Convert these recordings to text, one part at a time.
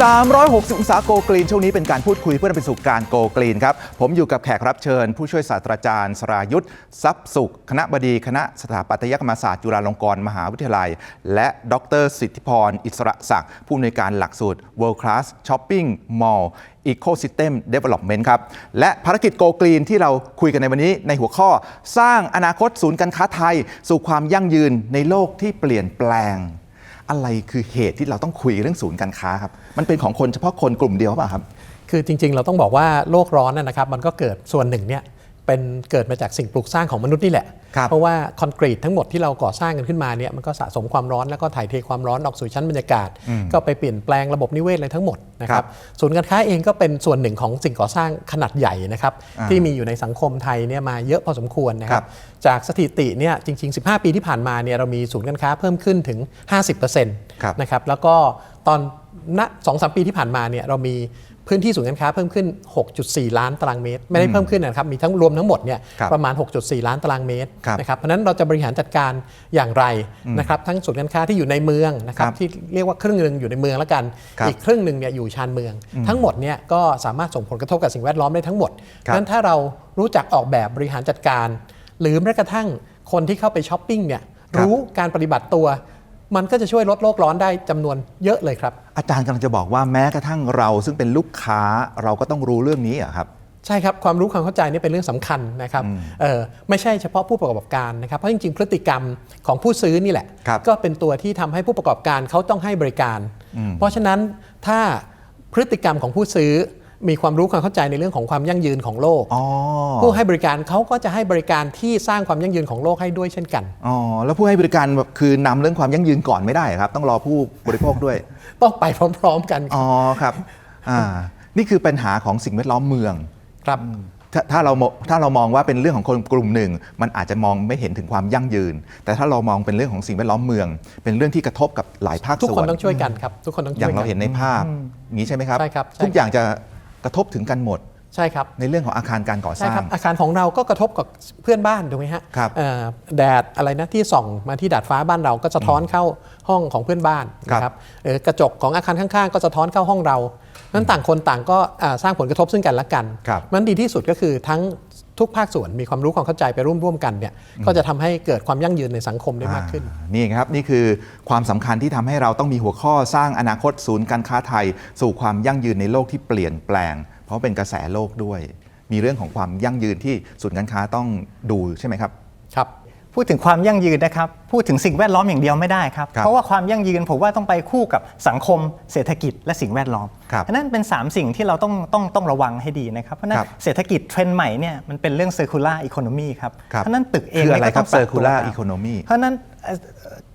360องศาโกกรีนช่วงนี้เป็นการพูดคุยเพื่อนำไปสู่การโกกรีนครับ ผมอยู่กับแขกรับเชิญ ผู้ช่วยศาสตราจารย์ สรายุทธทรัพย์สุข คณะบดีคณะสถาปัตยกรรมศาสตร์จุฬาลงกรณ์มหาวิทยาลัย และดรสิทธิพร อิสระศักดิ์ผู้อำนวยการหลักสูตร World Class Shopping Mall Ecosystem Development ครับ และภารกิจโกกรีนที่เราคุยกันในวันนี้ในหัวข้อ สร้างอนาคตศูนย์การค้าไทย สู่ความยั่งยืนในโลกที่เปลี่ยนแปลง อะไรคือเหตุที่เราต้องคุยเรื่องศูนย์การค้าครับมันเป็นของคนเฉพาะคนกลุ่มเดียวเปล่ะครับ คือจริงๆ เราต้องบอกว่าโลกร้อนนะนะครับ มันก็เกิดส่วนหนึ่งเนี่ย เป็นเกิดมาจากสิ่งปลูกสร้างของมนุษย์นี่แหละครับเพราะว่าคอนกรีตทั้งหมดที่เราก่อสร้างกันขึ้นมาเนี่ยมันก็สะสมความร้อนแล้วก็ถ่ายเทความร้อนออกสู่ชั้นบรรยากาศ ก็ไปเปลี่ยนแปลงระบบนิเวศอะไรทั้งหมดนะคครัรับบศูนย์การค้าเองก็เป็นส่วนหนึ่งของสิ่งก่อสร้างขนาดใหญ่นะครับอ่าที่มีอยู่ในสังคมไทยเนี่ยมาเยอะพอสมควรนะคครัรับบจากสถิติเนี่ยจริง ๆ 15 ปีที่ผ่านมาเนี่ยเรามีศูนย์การค้าเพิ่มขึ้นถึง 50%ครับนะครับแล้วก็ตอนณสองสามปีที่ผ่านมาเนี่ยเรามี พื้นที่ศูนย์การค้าเพิ่มขึ้น 6.4 ล้านตารางเมตร ไม่ได้เพิ่มขึ้นนะครับ มีทั้งรวมทั้งหมดเนี่ยครับประมาณ 6.4 ล้านตารางเมตรครับนะครับ เพราะฉะนั้นเราจะบริหารจัดการอย่างไรนะครับ ทั้งศูนย์การค้าที่อยู่ในเมืองนะครับครับที่เรียกว่าครึ่งหนึ่งอยู่ในเมืองแล้วกันครับอีกครึ่งหนึ่งเนี่ยอยู่ชานเมือง ทั้งหมดเนี่ยก็สามารถส่งผลกระทบกับสิ่งแวดล้อมได้ทั้งหมดเพครับราะฉะนั้นถ้าเรารู้จักออกแบบบริหารจัดการ หรือแม้กระทั่งคนที่เข้าไปช้อปปิ้งเนี่ยครับรู้การปฏิบัติตัว มันก็จะช่วยลดโลกร้อนได้จำนวนเยอะเลยครับ อาจารย์กำลังจะบอกว่าแม้กระทั่งเราซึ่งเป็นลูกค้าเราก็ต้องรู้เรื่องนี้เหรอะครับใช่ครับ ความรู้ความเข้าใจนี่เป็นเรื่องสำคัญนะครับเออไม่ใช่เฉพาะผู้ประกอบการนะครับ เพราะจริงๆ พฤติกรรมของผู้ซื้อนี่แหละครับก็เป็นตัวที่ทำให้ผู้ประกอบการเขาต้องให้บริการ เพราะฉะนั้นถ้าพฤติกรรมของผู้ซื้อ มีความรู้ความเข้าใจในเรื่องของความยั่งยืนของโลก อ๋อผู้ให้บริการเขาก็จะให้บริการที่สร้างความยั่งยืนของโลกให้ด้วยเช่นกัน อ๋อแล้วผู้ให้บริการแบบคือนำเรื่องความยั่งยืนก่อนไม่ได้ครับ ต้องรอผู้บริโภคด้วย ต้องไปพร้อม ๆ กันอ๋อครับอ่านี่คือปัญหาของสิ่งแวดล้อมเมือง ครับ ถ้าถ้าเรามองถ้าเรามองว่าเป็นเรื่องของคนกลุ่มหนึ่ง มันอาจจะมองไม่เห็นถึงความยั่งยืน แต่ถ้าเรามองเป็นเรื่องของสิ่งแวดล้อมเมือง เป็นเรื่องที่กระทบกับหลายภาคทุกส่ควนนต้องช่วยกันครับ ทุกคนต้องอช่ย่างวยเรากัเห็นในภาพอย่างนี้ใช่ไหมครับ ใช่ครับใช่ ทุกอย่างจะ กระทบถึงกันหมด ใช่ครับ ในเรื่องของอาคารการก่อสใช่ร้าครังบอาคารของเราก็กระทบกับเพื่อนบ้านถูกไหมฮะครับเอ่อแดดอะไรนะที่ส่องมาที่ดาดฟ้าบ้านเราก็สะท้อนเข้าห้องของเพื่อนบ้านครับนะครับเอ่อกระจกของอาคารข้างๆ ก็สะท้อนเข้าห้องเรานั้นต่างคนต่างก็อ่าสร้างผลกระทบซึ่งกันและกันครับ มันดีที่สุดก็คือทั้ง ทุกภาคส่วนมีความรู้ความเข้าใจไปร่วมร่วมๆกันเนี่ยก็จะทำให้เกิดความยั่งยืนในสังคมได้มากขึ้นอ่านี่ครับนี่คือความสำคัญที่ทำให้เราต้องมีหัวข้อสร้างอนาคตศูนย์การค้าไทย สู่ความยั่งยืนในโลกที่เปลี่ยนแปลง เพราะเป็นกระแสโลกด้วย มีเรื่องของความยั่งยืนที่ศูนย์การค้าต้องดูใช่ไหมครับครับ พูดถึงความยั่งยืนนะครับ พูดถึงสิ่งแวดล้อมอย่างเดียวไม่ได้ครับ ครับเพราะว่าความยั่งยืนผมว่าต้องไปคู่กับสังคม เศรษฐกิจและสิ่งแวดล้อมครับอันนั้นเป็น 3 สิ่งที่เราต้องต้องต้องระวังให้ดีนะครับ เพราะฉะนั้คนรับเศรษฐกิจเทรนด์ใหม่เนี่ยมันเป็นเรื่อง circular economy ครับครับ เพราะฉะนั้นตึกเองคืออะไรเนี่ยก็ครัต้อบ งปรับตัว circular ตาม economy เพราะฉะนั้นเอ่อ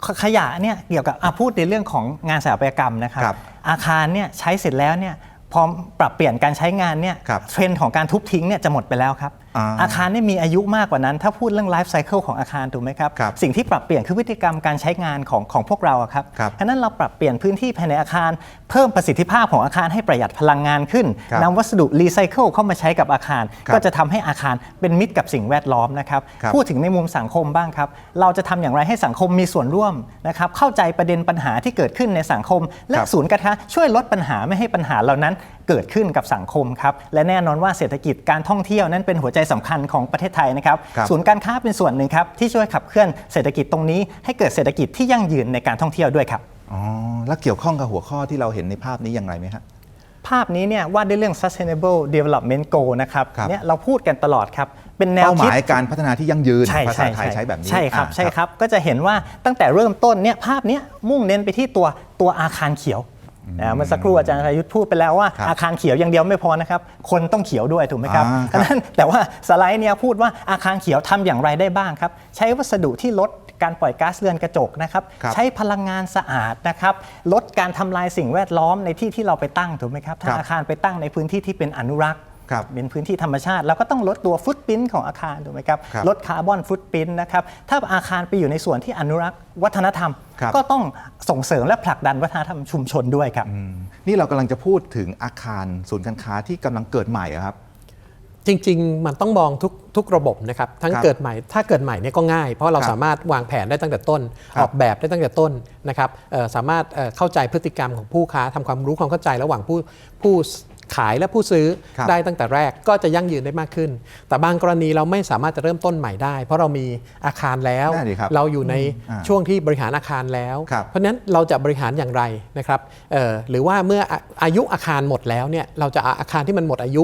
ขขยะเนี่ยเกี่ยวกับอะพูดในเรื่องของงานสถาปัตยกรรมนะครับ ครับอาคารเนี่ยใช้เสร็จแล้วเนี่ยพอปรับเปลี่ยนการใช้งานเนี่ยครับเทรนด์ของการทุบทิ้งเนี่ยจะหมดไปแล้วครับ อ่าอาคารเนี่ยมีอายุมากกว่านั้น ถ้าพูดเรื่องไลฟ์ไซเคิลของอาคารถูกไหมครับครับสิ่งที่ปรับเปลี่ยนคือพฤติกรรมการใช้งานของของพวกเราอะครับครับฉะนั้นเราปรับเปลี่ยนพื้นที่ภายในอาคาร เพิ่มประสิทธิภาพของอาคารให้ประหยัดพลังงานขึ้นครับนำวัสดุรีไซเคิลเข้ามาใช้กับอาคารครับก็จะทำให้อาคารเป็นมิตรกับสิ่งแวดล้อมนะครับครับพูดถึงในมุมสังคมบ้างครับ เราจะทำอย่างไรให้สังคมมีส่วนร่วมนะครับ เข้าใจประเด็นปัญหาที่เกิดขึ้นในสังคม และครับศูนย์การค้าช่วยลดปัญหาไม่ให้ปัญหาเหล่านั้นเกิดขึ้นกับสังคมครับ และแน่นอนว่าเศรษฐกิจการท่องเที่ยวนั้นเป็นหัวใจสำคัญของประเทศไทยนะครับครับศูนย์การค้าเป็นส่วนหนึ่งครับที่ช่วยขับเคลื่อนเศรษฐกิจตรงนี้ ให้เกิดเศรษฐกิจที่ยั่งยืนในการท่องเที่ยวด้วยครับอ๋อแล้วเกี่ยวข้องกับหัวข้อที่เราเห็นในภาพนี้อย่างไรไหมฮะภาพนี้เนี่ยว่าด้วยเรื่อง sustainable development goal นะครับครับเนี่ยเราพูดกันตลอดครับ เป็นแนวเป้าหคิดมายการพัฒนาที่ยั่งยืนใช่ภาษาใช่ไทยใช้แบบนี้ใช่ครับอ่าใช่ครับก็จะเห็นว่าตั้งแต่เริ่มต้นเนี่ยภาพเนี้ยมุ่งเน้นไปที่ตัวตัวอาคารเขียวนะ เมื่อสักครู่อาจารย์ชยุทธพูดไปแล้วว่าครับอาคารเขียวอย่างเดียวไม่พอนะครับ คนต้องเขียวด้วยถูกไหมครับอ่าครับฉะนั้นแต่ว่าสไลด์เนี่ยพูดว่าอาคารเขียวทำอย่างไรได้บ้างครับ ใช้วัสดุที่ลดการปล่อยก๊าซเรือนกระจกนะครับครับใช้พลังงานสะอาดนะครับ ลดการทำลายสิ่งแวดล้อมในที่ที่เราไปตั้งถูกไหมครับครัถ้าบอาคารไปตั้งในพื้นที่ที่เป็นอนุรักษ์ครับ เป็นพื้นที่ธรรมชาติเราก็ต้องลดตัวฟุตปรินท์ของอาคารถูกไหมครับครับลดคาร์บอนฟุตปรินท์นะครับถ้าอาคารไปอยู่ในส่วนที่อนุรักษ์วัฒนธรรมครับก็ต้องส่งเสริมและผลักดันวัฒนธรรมชุมชนด้วยครับนี่เรากำลังจะพูดถึงอาคารศูนย์การค้าที่กำลังเกิดใหม่อะครับจริง ๆ มันต้องมองทุกทุกระบบนะครับ ทั้งครับเกิดใหม่ถ้าเกิดใหม่เนี่ยก็ง่าย เพราะเราครับสามารถวางแผนได้ตั้งแต่ต้นครับออกแบบได้ตั้งแต่ต้นนะครับเอ่อสามารถเอ่อเข้าใจพฤติกรรมของผู้ค้าทำความรู้ความเข้าใจระหว่างผู้ผู้ ขายและผู้ซื้อครับได้ตั้งแต่แรกก็จะยั่งยืนได้มากขึ้น แต่บางกรณีเราไม่สามารถจะเริ่มต้นใหม่ได้ เพราะเรามีอาคารแล้วนั่นดิครับเราอยู่ในอ่าช่วงที่บริหารอาคารแล้วครับเพราะฉะนั้นเราจะบริหารอย่างไรนะครับเอ่อหรือว่าเมื่ออาอายุอาคารหมดแล้วเนี่ยเราจะเอาอาคารที่มันหมดอายุ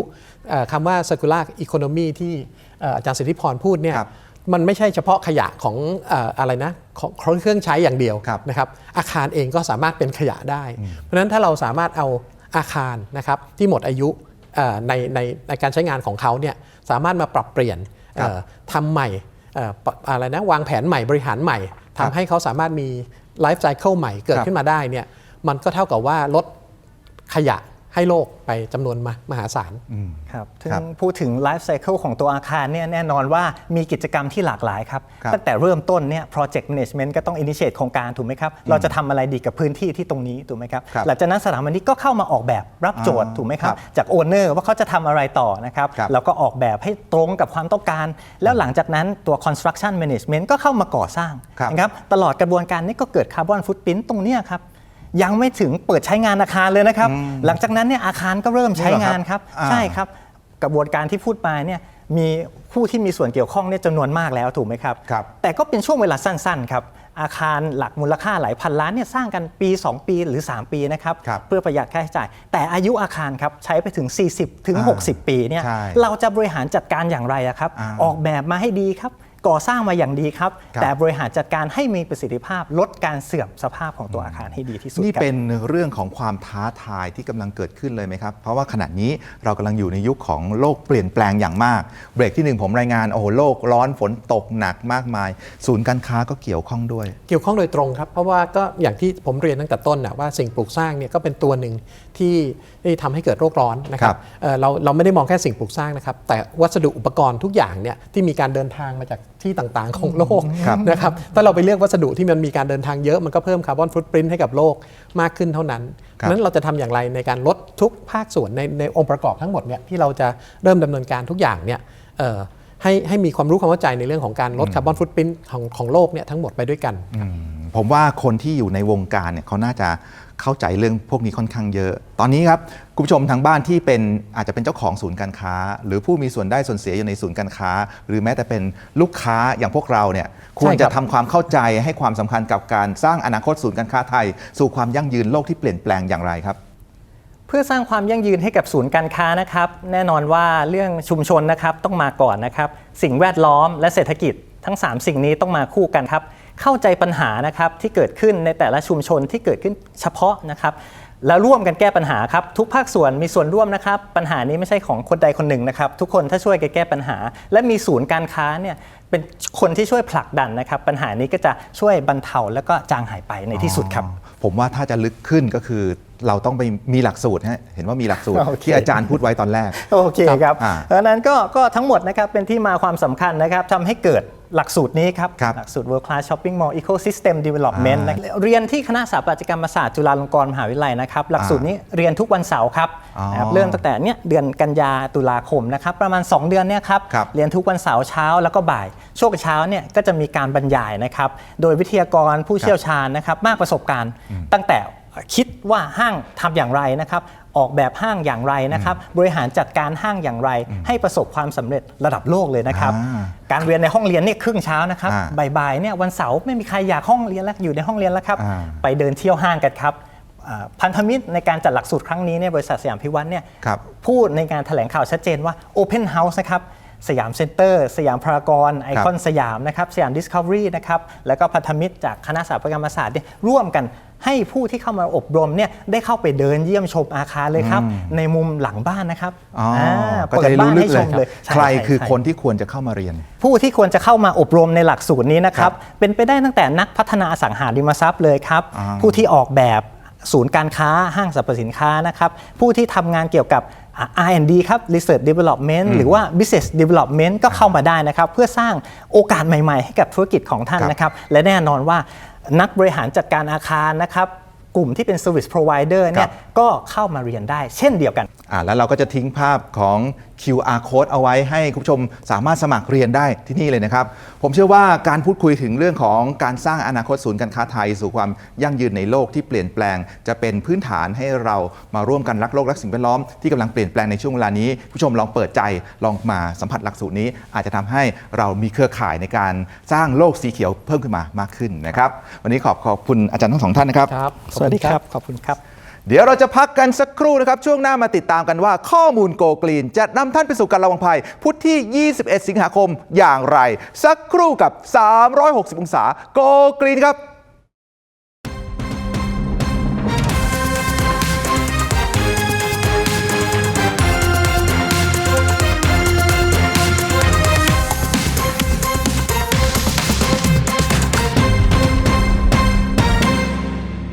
เอ่อคำว่า circular economy ที่เอ่ออาจารย์สิทธิพรพูดเนี่ยครับมันไม่ใช่เฉพาะขยะของเอ่ออะไรนะของของเครื่องใช้อย่างเดียวครับนะครับอาคารเองก็สามารถเป็นขยะได้ เพราะฉะนั้นถ้าเราสามารถเอา อาคารนะครับที่หมดอายุเอ่อในในในการใช้งานของเขาเนี่ยสามารถมาปรับเปลี่ยนเอ่อทำใหม่เอ่อปะอะไรนะวางแผนใหม่บริหารใหม่ครับทำให้เขาสามารถมีไลฟ์ไซเคิลใหม่เกิดครับขึ้นมาได้เนี่ยมันก็เท่ากับว่าลดขยะ ให้โลกไปจำนวนมามหาศาลครับครับถึงพูดถึงไลฟ์ไซเคิลของตัวอาคารเนี่ยแน่นอนว่ามีกิจกรรมที่หลากหลายครับ ครับตั้งแต่เริ่มต้นเนี่ย project management ก็ต้อง initiate โครงการถูกไหมครับ เราจะทำอะไรดีกับพื้นที่ที่ตรงนี้ถูกไหมครับ ครับหลังจากนั้นสถาปนิกก็เข้ามาออกแบบรับโจทย์อ่าถูกไหมครับครับจากโอเนอร์ว่าเขาจะทำอะไรต่อนะครับ ครับแล้วก็ออกแบบให้ตรงกับความต้องการ แล้วหลังจากนั้นตัว construction management ก็เข้ามาก่อสร้างครับ นะครับตลอดกระบวนการนี้ก็เกิดคาร์บอนฟุตพิ้นตรงเนี้ยครับ ยังไม่ถึงเปิดใช้งานอาคารเลยนะครับ หลังจากนั้นเนี่ยอาคารก็เริ่มใช้งานครับอ่าใช่ครับ กระบวนการที่พูดมาเนี่ยมีผู้ที่มีส่วนเกี่ยวข้องเนี่ยจำนวนมากแล้วถูกไหมครับครับ แต่ก็เป็นช่วงเวลาสั้นๆครับอาคารหลักมูลค่าหลายพันล้านเนี่ยสร้างกันปี 2 ปีหรือ 3 ปีนะครับครับเพื่อประหยัดค่าใช้จ่าย แต่อายุอาคารครับใช้ไปถึง 40 ถึงอ่า60 ปีเนี่ยใช่เราจะบริหารจัดการอย่างไรอะครับอ่าออกแบบมาให้ดีครับ ก่อสร้างมาอย่างดีครับครับ แต่บริหารจัดการให้มีประสิทธิภาพลดการเสื่อมสภาพของตัวอาคารให้ดีที่สุดนี่ครับเป็นเรื่องของความท้าทายที่กำลังเกิดขึ้นเลยไหมครับ เพราะว่าขณะนี้เรากำลังอยู่ในยุคของโลกเปลี่ยนแปลงอย่างมาก เบรกที่หนึ่งผมรายงานโอ้โหโลกร้อนฝนตกหนักมากมาย ศูนย์การค้าก็เกี่ยวข้องด้วย เกี่ยวข้องโดยตรงครับ เพราะว่าก็อย่างที่ผมเรียนตั้งแต่ต้นนะว่าสิ่งปลูกสร้างเนี่ยก็เป็นตัวหนึ่งที่ที่ทำให้เกิดโรคร้อนนะคครัรับบเอ่อเราเราไม่ได้มองแค่สิ่งปลูกสร้างนะครับแต่วัสดุอุปกรณ์ทุกอย่างเนี่ยที่มีการเดินทางมาจาก ที่ต่างๆ ของโลกครับนะครับถ้าเราไปเลือกวัสดุที่มันมีการเดินทางเยอะมันก็เพิ่มคาร์บอนฟุตปรินท์ให้กับโลกมากขึ้นเท่านั้นครับนั้นเราจะทำอย่างไรในการลดทุกภาคส่วนในในองค์ประกอบทั้งหมดเนี่ยที่เราจะเริ่มดำเนินการทุกอย่างเนี่ยเอ่อให้ให้มีความรู้ความเข้าใจในเรื่องของการลดคาร์บอนฟุตปรินท์ของของโลกเนี่ยทั้งหมดไปด้วยกัน ผมว่าคนที่อยู่ในวงการเนี่ยเขาน่าจะ เข้าใจเรื่องพวกนี้ค่อนข้างเยอะ ตอนนี้ครับคุณผู้ชมทางบ้านที่เป็นอาจจะเป็นเจ้าของศูนย์การค้า หรือผู้มีส่วนได้ส่วนเสียอยู่ในศูนย์การค้า หรือแม้แต่เป็นลูกค้าอย่างพวกเราเนี่ยควรจะทำความเข้าใจให้ความสำคัญกับการสร้างอนาคตศูนย์การค้าไทย สู่ความยั่งยืนโลกที่เปลี่ยนแปลงอย่างไรครับเพื่อสร้างความยั่งยืนให้กับศูนย์การค้านะครับ แน่นอนว่าเรื่องชุมชนนะครับต้องมาก่อนนะครับ สิ่งแวดล้อมและเศรษฐกิจทั้ง 3 สิ่งนี้ต้องมาคู่กันครับ เข้าใจปัญหานะครับที่เกิดขึ้นในแต่ละชุมชนที่เกิดขึ้นเฉพาะนะครับแล้วร่วมกันแก้ปัญหาครับทุกภาคส่วนมีส่วนร่วมนะครับ ปัญหานี้ไม่ใช่ของคนใดคนหนึ่งนะครับ ทุกคนถ้าช่วยกันแก้ปัญหา และมีศูนย์การค้าเนี่ยเป็นคนที่ช่วยผลักดันนะครับ ปัญหานี้ก็จะช่วยบรรเทาแล้วก็จางหายไปในที่สุดครับอ๋อผมว่าถ้าจะลึกขึ้นก็คือเราต้องไปมีหลักสูตรฮะเห็นว่ามีหลักสูตรโอเคที่อาจารย์พูดไว้ตอนแรกโอเคครับอ่าดังนั้นก็ก็ทั้งหมดนะครับเป็นที่มาความสำคัญนะครับทำให้เกิด หลักสูตรนี้ครับ ครับหลักสูตร World Class Shopping Mall Ecosystem Development อ่านะเรียนที่คณะสถาปัตยกรรมศาสตร์จุฬาลงกรณ์มหาวิทยาลัยนะครับ หลักสูตรนี้เรียนทุกวันเสาร์ครับอ๋อนะครับ เริ่มตั้งแต่เนี้ยเดือนกันยาตุลาคมนะครับ ประมาณ 2 เดือนเนี่ยครับ ครับเรียนทุกวันเสาร์เช้าแล้วก็บ่าย ช่วงเช้าเนี่ยก็จะมีการบรรยายนะครับ โดยวิทยากรผู้เชี่ยวชาญนะครับ มากประสบการณ์ ตั้งแต่คิดว่าห้างทำอย่างไรนะครับ ออกแบบห้างอย่างไรนะครับบริหารจัดการห้างอย่างไร ให้ประสบความสำเร็จระดับโลกเลยนะครับอ่าการเรียนในห้องเรียนเนี่ยครึ่งเช้านะครับอ่าบ่ายๆเนี่ยวันเสาร์ไม่มีใครอยากห้องเรียนแล้วอยู่ในห้องเรียนแล้วครับอ่าไปเดินเที่ยวห้างกันครับอ่าพันธมิตรในการจัดหลักสูตรครั้งนี้เนี่ยบริษัทสยามพิวัฒน์เนี่ยครับพูดในการแถลงข่าวชัดเจนว่า Open House นะครับสยามเซ็นเตอร์ สยามพารากอนไอคอนสยามนะครับสยามดิสคัฟเวอรี่นะครับแล้วก็พันธมิตรจากคณะสถาปัตยกรรมศาสตร์เนี่ยร่วมกัน ให้ผู้ที่เข้ามาอบรมเนี่ยได้เข้าไปเดินเยี่ยมชมอาคารเลยครับ ในมุมหลังบ้านนะครับอ๋ออาก็เปิจะดได้บ้ารู้นลึให้กชเลยมเลย ใครช่คือใช่คนที่ควรจะเข้ามาเรียน ผู้ที่ควรจะเข้ามาอบรมในหลักสูตรนี้นะครับเป็นไปได้ตั้งแต่นักพัฒนาอสังหาริมทรัพย์เลยครับอ่าผู้ที่ออกแบบศูนย์การค้าห้างสรรพสินค้านะครับผู้ที่ทำงานเกี่ยวกับอ่า R&D ครับ Research Development หรือว่า Business Development ก็เข้ามาได้นะครับ เพื่อสร้างโอกาสใหม่ๆ ให้กับธุรกิจของท่านครับนะครับ และแน่นอนว่า นักบริหารจัดการอาคารนะครับกลุ่มที่เป็น Service Provider เนี่ครัยบ ก็เข้ามาเรียนได้เช่นเดียวกัน อ่าแล้วเราก็จะทิ้งภาพของ QR code เอาไว้ให้คุณผู้ชมสามารถสมัครเรียนได้ที่นี่เลยนะครับ ผมเชื่อว่าการพูดคุยถึงเรื่องของการสร้างอนาคตศูนย์การค้าไทย สู่ความยั่งยืนในโลกที่เปลี่ยนแปลง จะเป็นพื้นฐานให้เรามาร่วมกันรักโลกรักสิ่งแวดล้อมที่กำลังเปลี่ยนแปลงในช่วงเวลานี้ผู้ชมลองเปิดใจลองมาสัมผัสหลักสูตรนี้ อาจจะทำให้เรามีเครือข่ายในการสร้างโลกสีเขียวเพิ่มขึ้นมามากขึ้นนะครับ วันนี้ขอบขอบคุณอาจารย์ทั้งสองท่านนะครับรบสวัสดีครับ ขอบคุณครับ เดี๋ยวเราจะพักกันสักครู่นะครับ ช่วงหน้ามาติดตามกันว่าข้อมูลโกกลีน จะนำท่านไปสู่การระวังภัย พุธที่ 21 สิงหาคมอย่างไร สักครู่กับ 360 องศาโกกลีนครับ